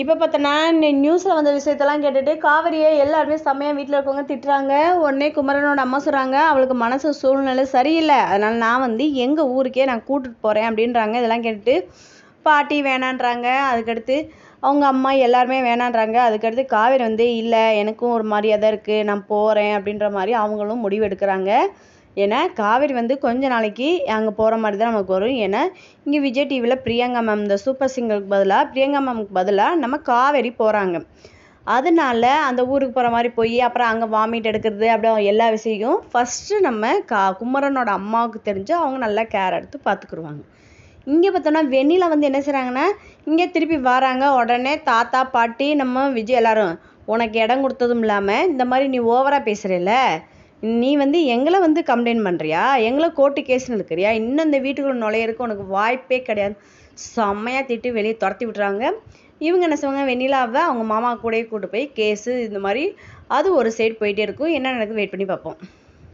இப்போ பார்த்தோன்னா நியூஸில் வந்த விஷயத்தெல்லாம் கேட்டுட்டு காவிரியை எல்லாருமே செம்மையாக வீட்டில் இருக்கவங்க திட்டுறாங்க. உடனே குமரனோட அம்மா சொல்கிறாங்க அவளுக்கு மனசு சூழ்நிலை சரியில்லை. அதனால் நான் வந்து எங்கள் ஊருக்கே நான் கூட்டிகிட்டு போகிறேன் அப்படின்றாங்க. இதெல்லாம் கேட்டுட்டு பாட்டி வேணான்றாங்க. அதுக்கடுத்து அவங்க அம்மா எல்லாருமே வேணான்றாங்க. அதுக்கடுத்து காவேரி வந்து இல்லை எனக்கும் ஒரு மரியாதை இருக்குது நான் போகிறேன் அப்படின்ற மாதிரி அவங்களும் முடிவு எடுக்கிறாங்க. ஏன்னா காவேரி வந்து கொஞ்ச நாளைக்கு அங்கே போகிற மாதிரி தான் நமக்கு வரும். ஏன்னா இங்கே விஜய் டிவியில் பிரியங்கா மேம் இந்த சூப்பர் சிங்கருக்கு பதிலாக பிரியங்கா மேமுக்கு பதிலாக நம்ம காவேரி போகிறாங்க அதனால அந்த ஊருக்கு போகிற மாதிரி போய் அப்புறம் அங்கே வாமிட் எடுக்கிறது அப்படி எல்லா விஷயம் ஃபஸ்ட்டு நம்ம கா குமரனோட அம்மாவுக்கு தெரிஞ்சு அவங்க நல்லா கேர் எடுத்து பார்த்துக்குருவாங்க இங்கே பார்த்தோன்னா வெண்ணிலா வந்து என்ன செய்கிறாங்கன்னா இங்கே திருப்பி வராங்க. உடனே தாத்தா பாட்டி நம்ம விஜய் எல்லாரும் உனக்கு இடம் கொடுத்ததும் இல்லாமல் இந்த மாதிரி நீ ஓவராக பேசுகிறல்ல நீ வந்து எங்களை வந்து கம்ப்ளைண்ட் பண்ணுறியா எங்களை கோர்ட்டு கேஸ்னு இருக்கிறியா இன்னும் இந்த வீட்டுக்குள்ள நுழையிறதுக்கு உனக்கு வாய்ப்பே கிடையாது. செம்மையாக திட்டி வெளியே துரத்தி விட்றாங்க இவங்க என்ன செய்வாங்க? வெண்ணிலாவை அவங்க மாமா கூடயே கூட்டு போய் கேஸு இந்த மாதிரி அது ஒரு சைடு போயிட்டே இருக்கும். என்ன நடக்குது? வெயிட் பண்ணி பார்ப்போம்.